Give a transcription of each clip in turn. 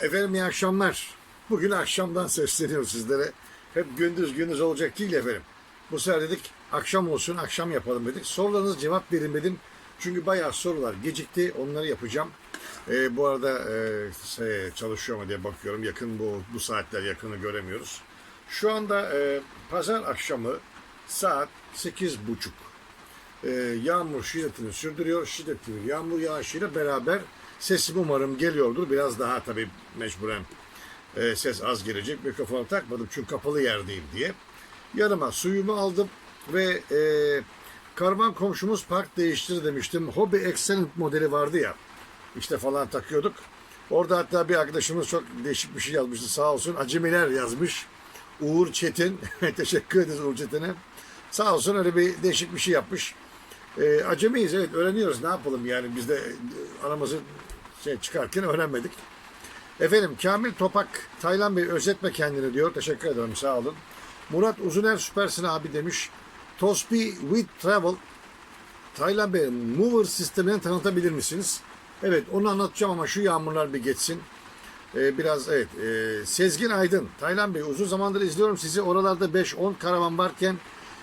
Efendim iyi akşamlar. Bugün akşamdan sesleniyoruz sizlere. Hep gündüz gündüz olacak değil efendim. Bu sefer dedik akşam olsun akşam yapalım dedik. Sorularınız cevap verin dedim. Çünkü bayağı sorular gecikti. Onları yapacağım. Ee, bu arada e, şey, çalışıyor mu diye bakıyorum. Yakın bu, bu saatler yakını göremiyoruz. Şu anda e, pazar akşamı saat 8.30. Ee, yağmur şiddetini sürdürüyor. Şiddetli yağmur yağışıyla beraber sesim umarım geliyordur. Biraz daha tabii mecburen e, ses az gelecek. Mikrofonu takmadım çünkü kapalı yerdeyim diye. Yanıma suyumu aldım ve e, karman komşumuz park değiştir demiştim. Hobby Excellent modeli vardı ya. İşte falan takıyorduk. Orada hatta bir arkadaşımız çok değişik bir şey yazmıştı sağ olsun. Acemiler yazmış. Uğur Çetin. Teşekkür ederiz Uğur Çetin'e. Sağ olsun öyle bir değişik bir şey yapmış. E, acemiyiz evet öğreniyoruz ne yapalım yani biz de aramızı şey çıkarken öğrenmedik. Efendim Kamil Topak Taylan Bey özetme kendini diyor. Teşekkür ederim sağ olun. Murat Uzuner süpersin abi demiş. Tospi with Travel Taylan Bey Mover sistemini tanıtabilir misiniz? Evet onu anlatacağım ama şu yağmurlar bir geçsin. Ee, biraz evet. Ee, Sezgin Aydın. Taylan Bey uzun zamandır izliyorum sizi. Oralarda 5-10 karavan varken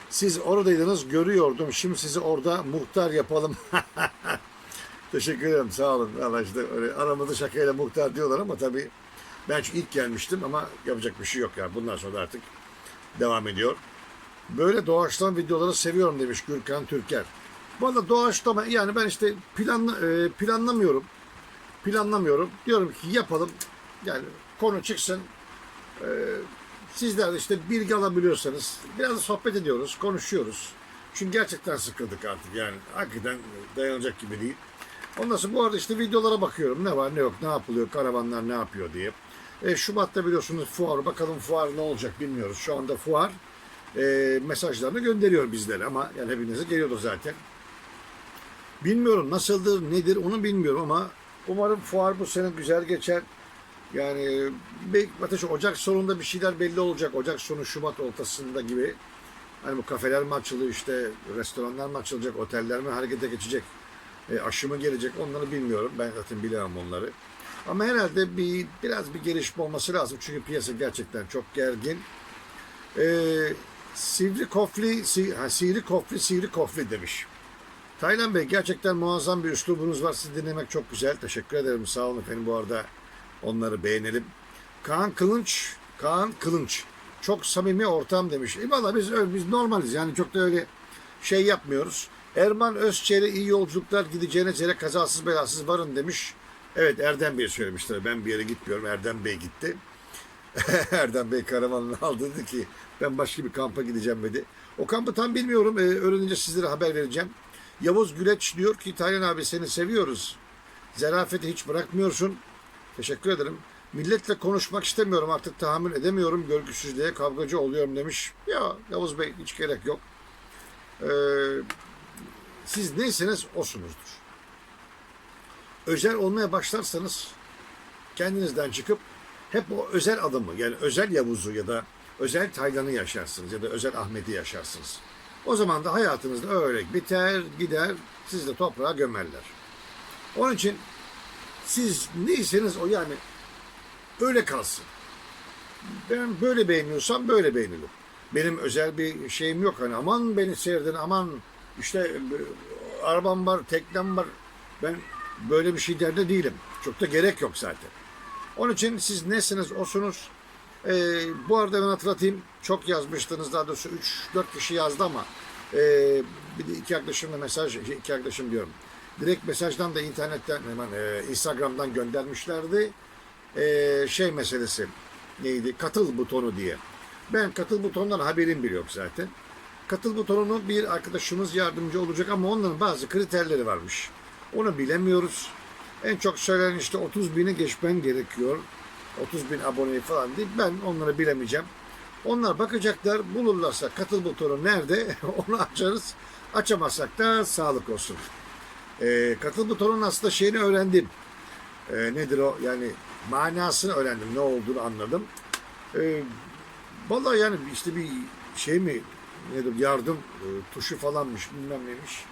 siz oradaydınız görüyordum. Şimdi sizi orada muhtar yapalım. Teşekkür ederim sağ olun. Valla işte öyle aramızda şakayla muhtar diyorlar ama tabii ben çünkü ilk gelmiştim ama yapacak bir şey yok yani. Bundan sonra artık devam ediyor. Böyle doğaçlama videoları seviyorum demiş Gürkan Türker. Valla doğaçlama yani ben işte planla, e, planlamıyorum. Planlamıyorum. Diyorum ki yapalım. Yani konu çıksın. E, sizler de işte bilgi alabiliyorsanız biraz sohbet ediyoruz, konuşuyoruz. Çünkü gerçekten sıkıldık artık yani. Hakikaten dayanacak gibi değil. Ondan sonra bu arada işte videolara bakıyorum. Ne var ne yok, ne yapılıyor, karavanlar ne yapıyor diye. E, Şubat'ta biliyorsunuz fuar. Bakalım fuar ne olacak bilmiyoruz. Şu anda fuar e, mesajlarını gönderiyor bizlere ama yani hepinize geliyordu zaten. Bilmiyorum nasıldır, nedir onu bilmiyorum ama umarım fuar bu sene güzel geçer. Yani ateş Ocak sonunda bir şeyler belli olacak. Ocak sonu Şubat ortasında gibi. Hani bu kafeler mi açılıyor işte, restoranlar mı açılacak, oteller mi harekete geçecek, e, aşı mı gelecek onları bilmiyorum. Ben zaten bilemem onları. Ama herhalde bir biraz bir gelişme olması lazım. Çünkü piyasa gerçekten çok gergin. Ee, sivri kofli, si, ha, sivri kofli, sivri kofli demiş. Taylan Bey gerçekten muazzam bir üslubunuz var. Sizi dinlemek çok güzel. Teşekkür ederim. Sağ olun efendim bu arada. Onları beğenelim. Kaan Kılınç, Kaan Kılınç. Çok samimi ortam demiş. E valla biz, biz normaliz. Yani çok da öyle şey yapmıyoruz. Erman Özçelik'e iyi yolculuklar gideceğine çeyrek kazasız belasız varın demiş. Evet Erdem Bey söylemişler. Ben bir yere gitmiyorum. Erdem Bey gitti. Erdem Bey karavanını aldı dedi ki ben başka bir kampa gideceğim dedi. O kampı tam bilmiyorum. Ee, öğrenince sizlere haber vereceğim. Yavuz Güleç diyor ki Taylan abi seni seviyoruz. Zerafeti hiç bırakmıyorsun. Teşekkür ederim. Milletle konuşmak istemiyorum artık tahammül edemiyorum. Görgüsüzlüğe kavgacı oluyorum demiş. Ya Yavuz Bey hiç gerek yok. Ee, siz neyseniz osunuzdur. Özel olmaya başlarsanız kendinizden çıkıp hep o özel adımı yani özel Yavuz'u ya da özel Taylan'ı yaşarsınız ya da özel Ahmet'i yaşarsınız. O zaman da hayatınızda öyle biter gider siz de toprağa gömerler. Onun için siz neyseniz o yani öyle kalsın. Ben böyle beğeniyorsam böyle beğenirim. Benim özel bir şeyim yok. Hani aman beni seyredin aman işte e, arabam var, teknem var. Ben böyle bir şey derde değilim. Çok da gerek yok zaten. Onun için siz nesiniz osunuz. Ee, bu arada ben hatırlatayım. Çok yazmıştınız daha doğrusu 3-4 kişi yazdı ama ee, bir de iki arkadaşımla mesaj, iki arkadaşım diyorum. Direkt mesajdan da internetten hemen ee, Instagram'dan göndermişlerdi. Ee, şey meselesi neydi? Katıl butonu diye. Ben katıl butonundan haberim bile yok zaten. Katıl butonunu bir arkadaşımız yardımcı olacak ama onların bazı kriterleri varmış. Onu bilemiyoruz. En çok söylenen işte 30 bini geçmen gerekiyor. 30 bin aboneyi falan değil. Ben onları bilemeyeceğim. Onlar bakacaklar. Bulurlarsa katıl butonu nerede onu açarız. Açamazsak da sağlık olsun. Ee, katıl butonunun aslında şeyini öğrendim. Ee, nedir o? Yani manasını öğrendim. Ne olduğunu anladım. Ee, vallahi yani işte bir şey mi nedir yardım e, tuşu falanmış bilmem neymiş.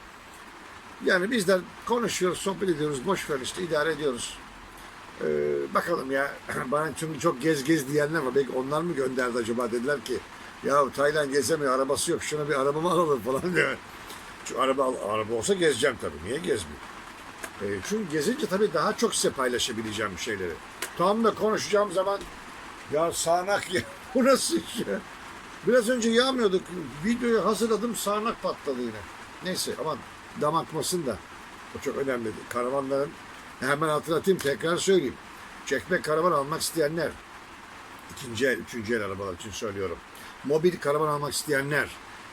Yani bizler konuşuyoruz, sohbet ediyoruz, boş ver işte idare ediyoruz. Ee, bakalım ya. Bana çünkü çok gez gez diyenler var. Belki onlar mı gönderdi acaba? Dediler ki ya Tayland gezemiyor. Arabası yok. Şuna bir arabamı alalım falan diyor. Şu araba, araba olsa gezeceğim tabii. Niye gezmeyeyim? E, çünkü gezince tabii daha çok size paylaşabileceğim şeyleri. Tam da konuşacağım zaman ya sağanak ya bu nasıl iş? Biraz önce yağmıyorduk. Videoyu hazırladım sağanak patladı yine. Neyse ama damakmasın da. O çok önemli. Karavanların hemen hatırlatayım tekrar söyleyeyim. Çekme karavan almak isteyenler ikinci el, üçüncü el arabalar için söylüyorum. Mobil karavan almak isteyenler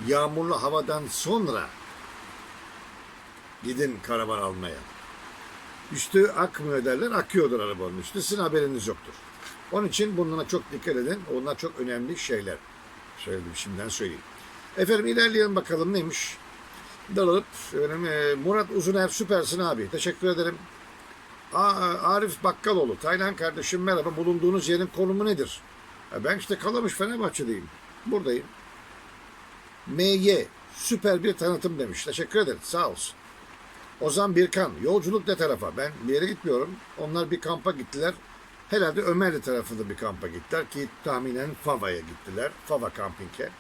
yağmurlu havadan sonra gidin karavan almaya. Üstü akmıyor derler, akıyordur arabanın üstü. Sizin haberiniz yoktur. Onun için bunlara çok dikkat edin. Onlar çok önemli şeyler. Söyledim şimdiden söyleyeyim. Efendim ilerleyelim bakalım neymiş. Dalıp efendim, e, Murat Uzuner süpersin abi. Teşekkür ederim. Aa, Arif Bakkaloğlu. Taylan kardeşim merhaba. Bulunduğunuz yerin konumu nedir? E, Ben işte Kalamış Fenerbahçe'deyim. Buradayım. MY süper bir tanıtım demiş. Teşekkür ederim. Sağ olsun. Ozan Birkan, yolculuk ne tarafa? Ben bir yere gitmiyorum. Onlar bir kampa gittiler. Herhalde Ömerli tarafında bir kampa gittiler ki tahminen Fava'ya gittiler. Fava Camping'e.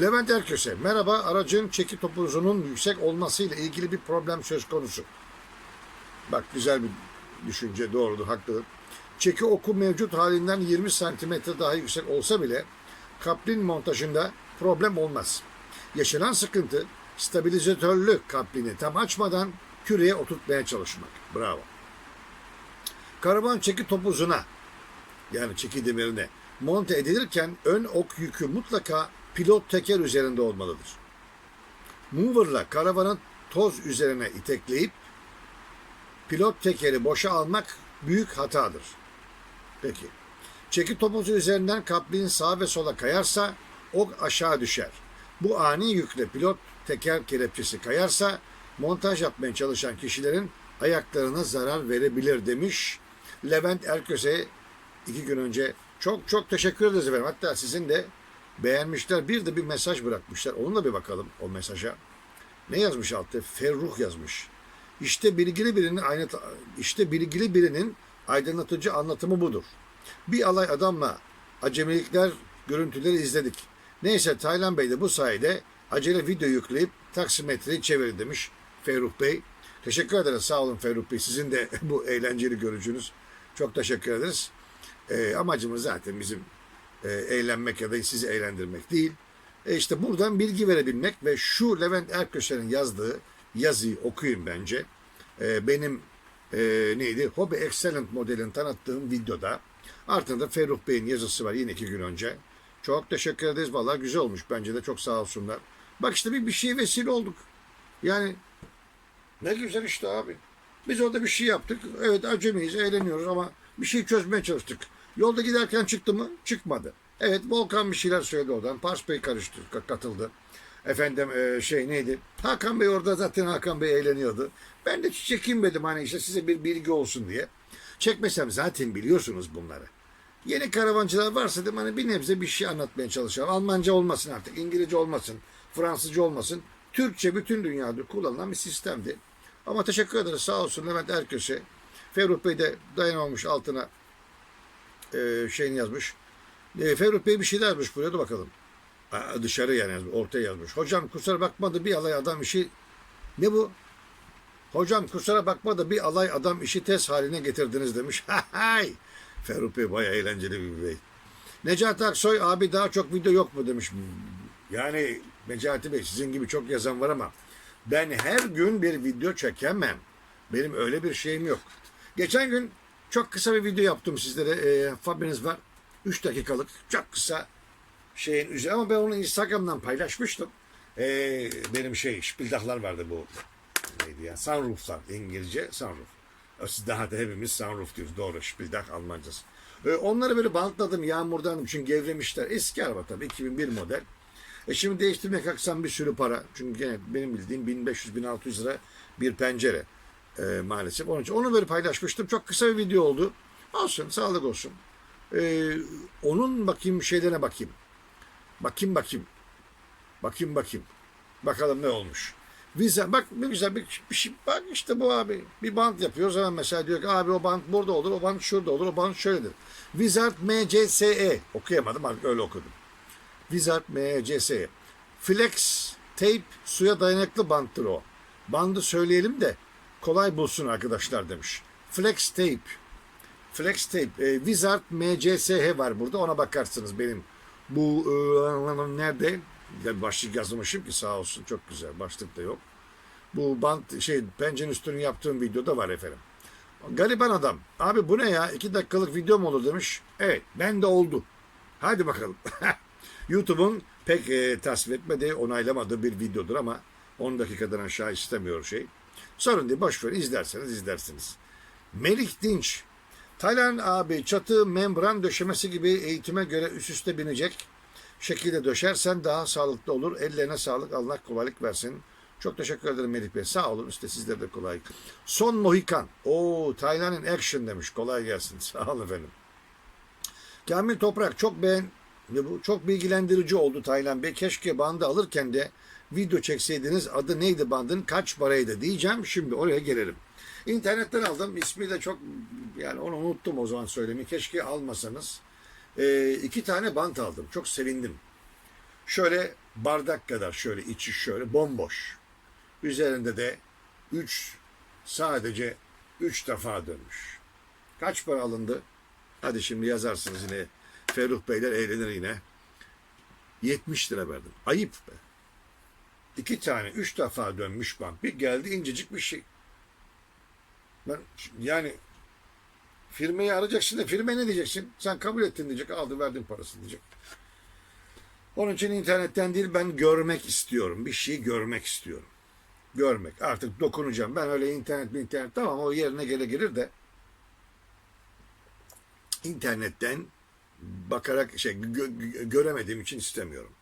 Levent Erköse, merhaba. Aracın çeki topuzunun yüksek olmasıyla ilgili bir problem söz konusu. Bak güzel bir düşünce, doğrudur, haklıdır. Çeki oku mevcut halinden 20 santimetre daha yüksek olsa bile kaplin montajında problem olmaz. Yaşanan sıkıntı stabilizatörlü kaplini tam açmadan küreye oturtmaya çalışmak. Bravo. Karavan çeki topuzuna yani çeki demirine monte edilirken ön ok yükü mutlaka pilot teker üzerinde olmalıdır. Mover'la karavanın toz üzerine itekleyip pilot tekeri boşa almak büyük hatadır. Peki. Çeki topuzu üzerinden kaplin sağa ve sola kayarsa ok aşağı düşer. Bu ani yükle pilot teker kelepçesi kayarsa montaj yapmaya çalışan kişilerin ayaklarına zarar verebilir demiş Levent Erköse iki gün önce. Çok çok teşekkür ederiz efendim. Hatta sizin de beğenmişler. Bir de bir mesaj bırakmışlar. Onunla bir bakalım o mesaja. Ne yazmış altta? Ferruh yazmış. İşte bilgili birinin aynı işte bilgili birinin aydınlatıcı anlatımı budur. Bir alay adamla acemilikler görüntüleri izledik. Neyse Taylan Bey de bu sayede acele video yükleyip taksimetreyi çevirdi demiş Ferruh Bey. Teşekkür ederiz. Sağ olun Ferruh Bey. Sizin de bu eğlenceli görücünüz. Çok teşekkür ederiz. Ee, amacımız zaten bizim e, eğlenmek ya da sizi eğlendirmek değil. E işte buradan bilgi verebilmek ve şu Levent Erköşer'in yazdığı yazıyı okuyun bence. E, benim e, neydi? Hobby Excellent modelini tanıttığım videoda altında Ferruh Bey'in yazısı var yine iki gün önce. Çok teşekkür ederiz. Vallahi güzel olmuş. Bence de çok sağ olsunlar. Bak işte bir, bir şeye vesile olduk. Yani ne güzel işte abi. Biz orada bir şey yaptık. Evet acemiyiz, eğleniyoruz ama bir şey çözmeye çalıştık. Yolda giderken çıktı mı? Çıkmadı. Evet Volkan bir şeyler söyledi oradan. Pars Bey karıştı, ka- katıldı. Efendim e, şey neydi? Hakan Bey orada zaten Hakan Bey eğleniyordu. Ben de çekinmedim hani işte size bir bilgi olsun diye. Çekmesem zaten biliyorsunuz bunları. Yeni karavancılar varsa dedim hani bir nebze bir şey anlatmaya çalışalım. Almanca olmasın artık, İngilizce olmasın, Fransızca olmasın. Türkçe bütün dünyada kullanılan bir sistemdi. Ama teşekkür ederiz sağ olsun Levent Erköse. Ferruh Bey de dayanamamış altına e, şeyini yazmış. E, Ferruh Bey bir şeyler yazmış buraya da bakalım. Aa, dışarı yani yazmış, ortaya yazmış. Hocam kusura bakma da bir alay adam işi... Ne bu? Hocam kusura bakma da bir alay adam işi test haline getirdiniz demiş. Hay! Ferruh Bey bayağı eğlenceli bir bey. Necati Aksoy abi daha çok video yok mu demiş. Yani Necati Bey sizin gibi çok yazan var ama ben her gün bir video çekemem. Benim öyle bir şeyim yok. Geçen gün çok kısa bir video yaptım sizlere. E, haberiniz var. 3 dakikalık çok kısa şeyin üzerine ama ben onu Instagram'dan paylaşmıştım. E, benim şey şpildahlar vardı bu. Neydi ya? Sunrooflar İngilizce sunroof. Siz daha da hepimiz sunroof diyoruz. Doğru şpildah Almancası. E, onları böyle bantladım yağmurdan çünkü gevremişler. Eski araba tabii 2001 model. E şimdi değiştirmek kalksam bir sürü para. Çünkü gene benim bildiğim 1500-1600 lira bir pencere e, maalesef. Onun için onu böyle paylaşmıştım. Çok kısa bir video oldu. Olsun, sağlık olsun. E, onun bakayım şeylerine bakayım. Bakayım bakayım. Bakayım bakayım. Bakalım ne olmuş. Vize, bak ne güzel bir, bir şey, bak işte bu abi. Bir band yapıyoruz hemen mesela diyor ki abi o band burada olur, o band şurada olur, o band şöyledir. Wizard MCSE okuyamadım artık öyle okudum. Wizard MCSE. Flex tape suya dayanıklı banttır o. Bandı söyleyelim de kolay bulsun arkadaşlar demiş. Flex tape. Flex tape. E, Wizard MCSH var burada ona bakarsınız benim. Bu e, nerede? Ya başlık yazmışım ki sağ olsun çok güzel. Başlık da yok. Bu bant şey pencerenin üstünü yaptığım videoda var efendim. Gariban adam. Abi bu ne ya? İki dakikalık video mu olur demiş. Evet ben de oldu. Hadi bakalım. YouTube'un pek e, tasvip etmediği, onaylamadığı bir videodur ama 10 dakikadan aşağı istemiyor şey. Sorun değil boş verin izlerseniz izlersiniz. Melih Dinç. Taylan abi çatı membran döşemesi gibi eğitime göre üst üste binecek şekilde döşersen daha sağlıklı olur. Ellerine sağlık. Allah kolaylık versin. Çok teşekkür ederim Melih Bey. Sağ olun. İşte sizlere de kolaylık. Son Mohikan. Oo Taylan'ın action demiş. Kolay gelsin. Sağ olun efendim. Kamil Toprak çok beğen ve bu çok bilgilendirici oldu Taylan Bey. Keşke bandı alırken de video çekseydiniz. Adı neydi bandın? Kaç paraydı diyeceğim. Şimdi oraya gelelim. İnternetten aldım. İsmi de çok yani onu unuttum o zaman söylemeyi. Keşke almasanız. Ee, iki tane bant aldım. Çok sevindim. Şöyle bardak kadar şöyle içi şöyle bomboş. Üzerinde de üç sadece üç defa dönmüş. Kaç para alındı? Hadi şimdi yazarsınız yine. Ferruh Beyler eğlenir yine. 70 lira verdim. Ayıp be. İki tane, üç defa dönmüş bank. Bir geldi incecik bir şey. Ben yani firmayı arayacaksın da firma ne diyeceksin? Sen kabul ettin diyecek. Aldı verdin parasını diyecek. Onun için internetten değil ben görmek istiyorum. Bir şeyi görmek istiyorum. Görmek. Artık dokunacağım. Ben öyle internet bir internet tamam o yerine gele gelir de internetten bakarak şey gö- gö- göremediğim için istemiyorum.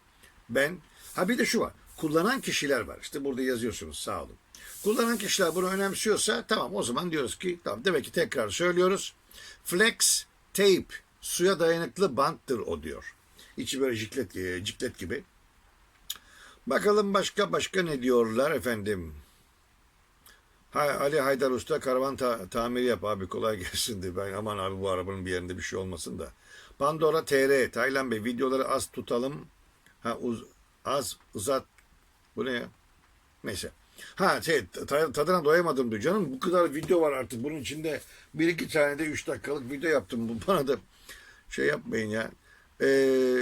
Ben ha bir de şu var. Kullanan kişiler var. İşte burada yazıyorsunuz sağ olun. Kullanan kişiler bunu önemsiyorsa tamam o zaman diyoruz ki tamam demek ki tekrar söylüyoruz. Flex tape suya dayanıklı banttır o diyor. İçi böyle ciklet, e, ciklet gibi. Bakalım başka başka ne diyorlar efendim. Ha, Ali Haydar Usta karavan ta- tamiri yap abi kolay gelsin diye. Ben aman abi bu arabanın bir yerinde bir şey olmasın da. Pandora TR, Taylan Bey videoları az tutalım. Ha uz, az uzat. Bu ne ya? Neyse. Ha şey ta- tadına doyamadım diyor. Canım bu kadar video var artık. Bunun içinde bir iki tane de üç dakikalık video yaptım. Bu bana da şey yapmayın ya. Ee,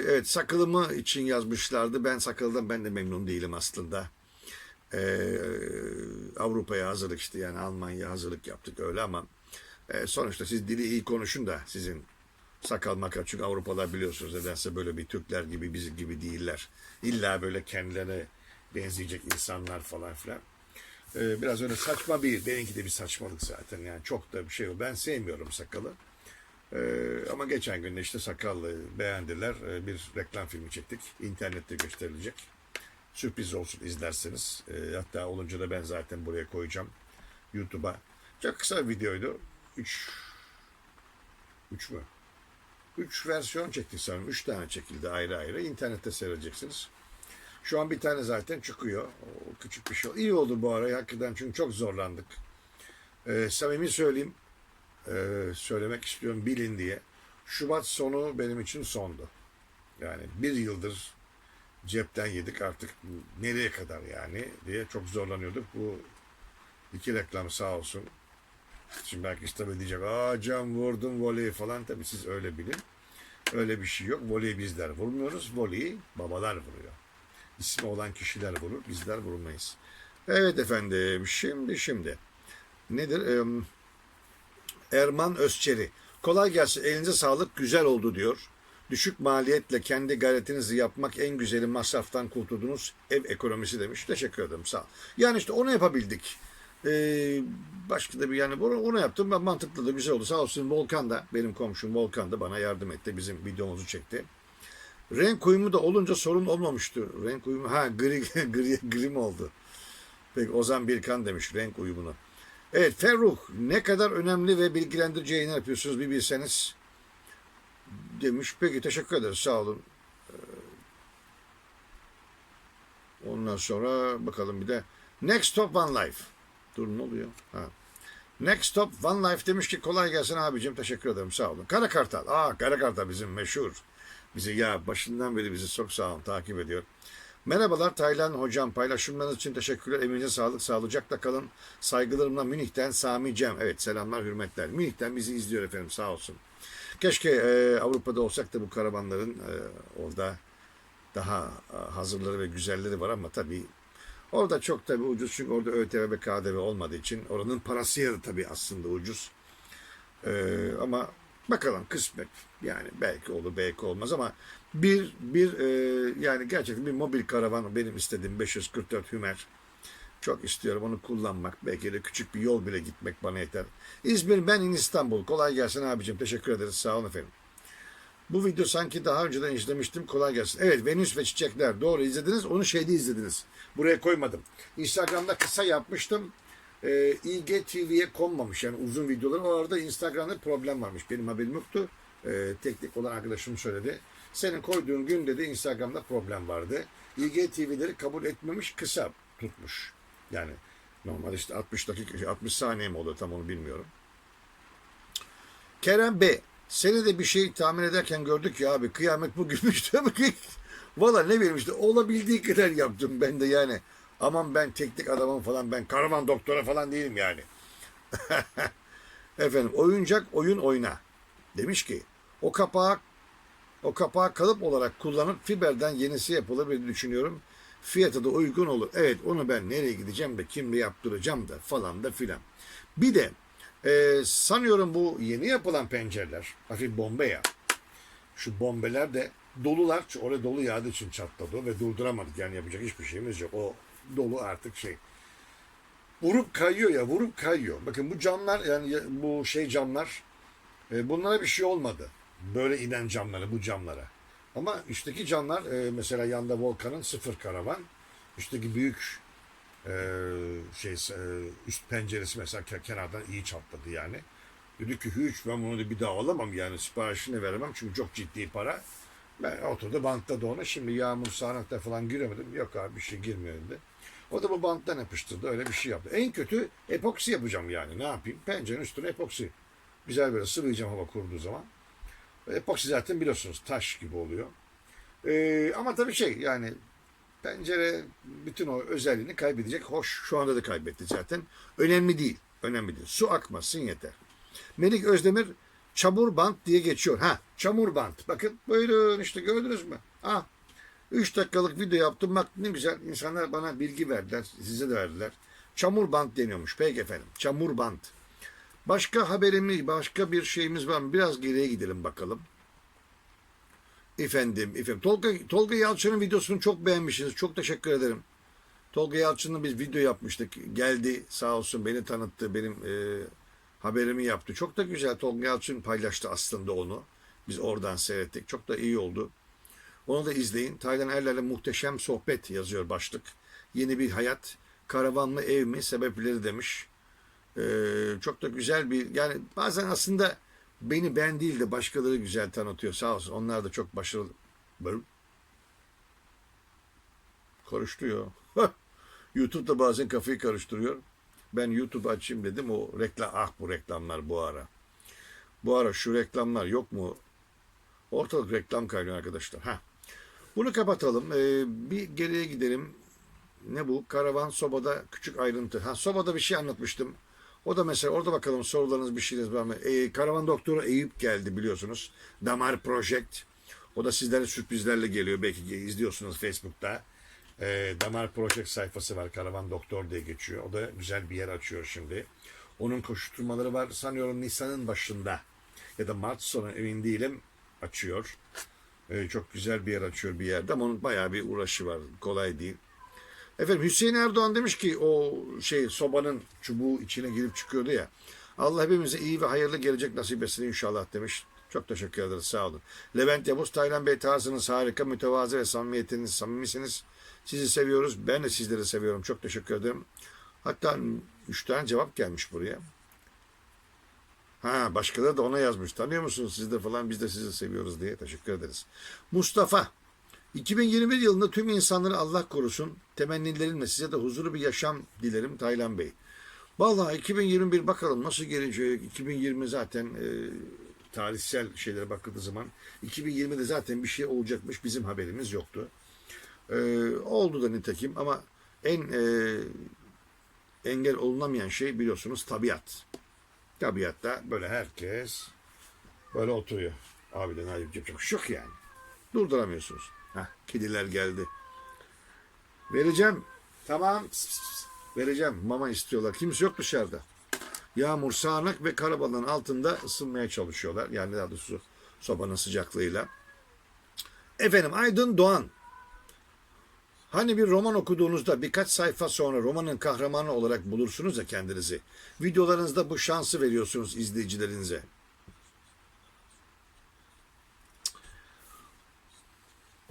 evet sakalımı için yazmışlardı. Ben sakaldan ben de memnun değilim aslında. Ee, Avrupa'ya hazırlık işte yani Almanya hazırlık yaptık öyle ama e, sonuçta siz dili iyi konuşun da sizin sakal makal çünkü Avrupalılar biliyorsunuz nedense böyle bir Türkler gibi bizim gibi değiller. İlla böyle kendilerine benzeyecek insanlar falan filan. Ee, biraz öyle saçma bir, benimki de bir saçmalık zaten yani çok da bir şey yok. Ben sevmiyorum sakalı. Ee, ama geçen gün işte sakallı beğendiler. Ee, bir reklam filmi çektik. İnternette gösterilecek. Sürpriz olsun izlerseniz. Ee, hatta olunca da ben zaten buraya koyacağım. YouTube'a. Çok kısa bir videoydu. 3 3 mü? 3 versiyon çektik sanırım. 3 tane çekildi ayrı ayrı. İnternette seyredeceksiniz. Şu an bir tane zaten çıkıyor. O küçük bir şey. İyi oldu bu arayı hakikaten çünkü çok zorlandık. Ee, samimi söyleyeyim. Ee, söylemek istiyorum bilin diye. Şubat sonu benim için sondu. Yani bir yıldır cepten yedik artık nereye kadar yani diye çok zorlanıyorduk. Bu iki reklam sağ olsun. Şimdi belki tabii diyecek aa can vurdum voleyi falan tabii siz öyle bilin. Öyle bir şey yok. Voleyi bizler vurmuyoruz. Voleyi babalar vuruyor. İsmi olan kişiler vurur. Bizler vurmayız. Evet efendim. Şimdi şimdi. Nedir? Erman Özçeri. Kolay gelsin. Elinize sağlık. Güzel oldu diyor. Düşük maliyetle kendi gayretinizi yapmak en güzeli masraftan kurtulduğunuz ev ekonomisi demiş. Teşekkür ederim. Sağ ol. Yani işte onu yapabildik. Ee, başka da bir yani bunu, onu yaptım. Ben mantıklı da güzel oldu. Sağ olsun Volkan da benim komşum Volkan da bana yardım etti. Bizim videomuzu çekti. Renk uyumu da olunca sorun olmamıştı. Renk uyumu ha gri gri gri mi oldu? Peki Ozan Birkan demiş renk uyumunu. Evet Ferruh ne kadar önemli ve bilgilendirici yayın yapıyorsunuz bir bilseniz demiş. Peki teşekkür ederiz sağ olun. Ee, Ondan sonra bakalım bir de Next Stop One Life. Dur ne oluyor? Ha. Next Stop One Life demiş ki kolay gelsin abicim teşekkür ederim sağ olun. Kara Kartal. Aa Kara Kartal bizim meşhur. Bizi ya başından beri bizi çok sağ olun takip ediyor. Merhabalar Taylan hocam paylaşımlarınız için teşekkürler. Eminize sağlık sağlıcakla kalın. Saygılarımla Münih'ten Sami Cem. Evet selamlar hürmetler. Münih'ten bizi izliyor efendim sağ olsun. Keşke e, Avrupa'da olsak da bu karavanların e, orada daha e, hazırları ve güzelleri var ama tabii orada çok tabii ucuz çünkü orada ÖTV ve KDV olmadığı için oranın parası yarı tabii aslında ucuz. E, ama bakalım kısmet yani belki olur belki olmaz ama bir bir e, yani gerçekten bir mobil karavan benim istediğim 544 Hümer çok istiyorum onu kullanmak. Belki de küçük bir yol bile gitmek bana yeter. İzmir ben in İstanbul. Kolay gelsin abicim. Teşekkür ederiz. Sağ olun efendim. Bu video sanki daha önceden izlemiştim. Kolay gelsin. Evet Venüs ve Çiçekler. Doğru izlediniz. Onu şeyde izlediniz. Buraya koymadım. Instagram'da kısa yapmıştım. Ee, IGTV'ye konmamış. Yani uzun videolar. O arada Instagram'da problem varmış. Benim haberim yoktu. Ee, teknik olan arkadaşım söyledi. Senin koyduğun günde de Instagram'da problem vardı. IGTV'leri kabul etmemiş. Kısa tutmuş. Yani normal işte 60 dakika 60 saniye mi oluyor tam onu bilmiyorum. Kerem B. Seni de bir şey tahmin ederken gördük ya abi kıyamet bugünmüş değil mi? Valla ne bileyim işte olabildiği kadar yaptım ben de yani. Aman ben teknik adamım falan ben karavan doktora falan değilim yani. Efendim oyuncak oyun oyna. Demiş ki o kapağı o kapağı kalıp olarak kullanıp fiberden yenisi yapılır düşünüyorum. Fiyatı da uygun olur. Evet onu ben nereye gideceğim de kimle yaptıracağım da falan da filan. Bir de e, sanıyorum bu yeni yapılan pencereler hafif bombe ya. Şu bombeler de dolular. Oraya dolu yağdığı için çatladı ve durduramadık. Yani yapacak hiçbir şeyimiz yok. O dolu artık şey. Vurup kayıyor ya vurup kayıyor. Bakın bu camlar yani ya- bu şey camlar e, bunlara bir şey olmadı. Böyle inen camlara bu camlara. Ama üstteki camlar e, mesela yanda Volkan'ın sıfır karavan. Üstteki büyük e, şey e, üst penceresi mesela ke- kenardan iyi çatladı yani. Dedi ki hiç ben bunu da bir daha alamam yani siparişini veremem çünkü çok ciddi para. Ben oturdu bantta ona şimdi yağmur sağanakta falan giremedim. Yok abi bir şey girmiyor dedi. O da bu banttan yapıştırdı öyle bir şey yaptı. En kötü epoksi yapacağım yani ne yapayım pencerenin üstüne epoksi. Güzel böyle sıvayacağım hava kurduğu zaman. Epoksi zaten biliyorsunuz taş gibi oluyor. Ee, ama tabii şey yani pencere bütün o özelliğini kaybedecek. Hoş şu anda da kaybetti zaten. Önemli değil. Önemli değil. Su akmasın yeter. Melik Özdemir çamur bant diye geçiyor. Ha çamur bant. Bakın buyurun işte gördünüz mü? Ah 3 dakikalık video yaptım. Bak ne güzel. İnsanlar bana bilgi verdiler. Size de verdiler. Çamur bant deniyormuş. Peki efendim. Çamur bant. Başka haberimiz, başka bir şeyimiz var mı? Biraz geriye gidelim bakalım. Efendim, efendim. Tolga, Tolga Yalçın'ın videosunu çok beğenmişsiniz. Çok teşekkür ederim. Tolga Yalçın'la biz video yapmıştık. Geldi sağ olsun beni tanıttı. Benim e, haberimi yaptı. Çok da güzel. Tolga Yalçın paylaştı aslında onu. Biz oradan seyrettik. Çok da iyi oldu. Onu da izleyin. Taylan Erler'le muhteşem sohbet yazıyor başlık. Yeni bir hayat. Karavan mı ev mi sebepleri demiş. Ee, çok da güzel bir yani bazen aslında beni ben değil de başkaları güzel tanıtıyor sağ olsun. Onlar da çok başarılı. Böyle karıştırıyor. YouTube da bazen kafayı karıştırıyor. Ben YouTube açayım dedim o reklam ah bu reklamlar bu ara. Bu ara şu reklamlar yok mu? Ortalık reklam kaynıyor arkadaşlar. Ha. Bunu kapatalım. Ee, bir geriye gidelim. Ne bu? Karavan sobada küçük ayrıntı. Ha sobada bir şey anlatmıştım. O da mesela orada bakalım sorularınız bir şeyiniz var mı? Ee, karavan doktoru Eyüp geldi biliyorsunuz. Damar Project. O da sizlere sürprizlerle geliyor. Belki izliyorsunuz Facebook'ta. Ee, Damar Project sayfası var. Karavan Doktor diye geçiyor. O da güzel bir yer açıyor şimdi. Onun koşturmaları var. Sanıyorum Nisan'ın başında ya da Mart sonu emin değilim açıyor. Ee, çok güzel bir yer açıyor bir yerde ama onun bayağı bir uğraşı var. Kolay değil. Efendim Hüseyin Erdoğan demiş ki o şey sobanın çubuğu içine girip çıkıyordu ya. Allah hepimize iyi ve hayırlı gelecek nasip etsin inşallah demiş. Çok teşekkür ederiz sağ olun. Levent Yavuz Taylan Bey tarzınız harika, mütevazı ve samimiyetiniz, samimisiniz. Sizi seviyoruz. Ben de sizleri seviyorum. Çok teşekkür ederim. Hatta üç tane cevap gelmiş buraya. Ha başkaları da ona yazmış. Tanıyor musunuz siz de falan biz de sizi seviyoruz diye teşekkür ederiz. Mustafa 2021 yılında tüm insanları Allah korusun. Temennilerimle size de huzurlu bir yaşam dilerim Taylan Bey. Vallahi 2021 bakalım nasıl gelecek. 2020 zaten e, tarihsel şeylere bakıldığı zaman 2020'de zaten bir şey olacakmış bizim haberimiz yoktu. E, oldu da nitekim ama en e, engel olunamayan şey biliyorsunuz tabiat. Tabiatta böyle herkes böyle oturuyor. Abiden hayır yapacak bir şey yani. Durduramıyorsunuz. Heh, kediler geldi. Vereceğim. Tamam. Pıs, pıs, pıs. Vereceğim. Mama istiyorlar. Kimse yok dışarıda. Yağmur, sağanak ve karabalığın altında ısınmaya çalışıyorlar. Yani daha doğrusu sobanın sıcaklığıyla. Efendim Aydın Doğan. Hani bir roman okuduğunuzda birkaç sayfa sonra romanın kahramanı olarak bulursunuz ya kendinizi. Videolarınızda bu şansı veriyorsunuz izleyicilerinize.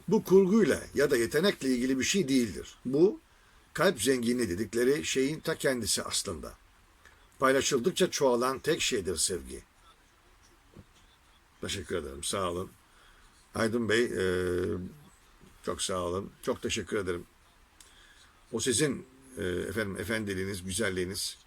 Bu kurguyla ya da yetenekle ilgili bir şey değildir. Bu kalp zenginliği dedikleri şeyin ta kendisi aslında. Paylaşıldıkça çoğalan tek şeydir sevgi. Teşekkür ederim. Sağ olun. Aydın Bey, e, çok sağ olun. Çok teşekkür ederim. O sizin e, efendim efendiliğiniz, güzelliğiniz.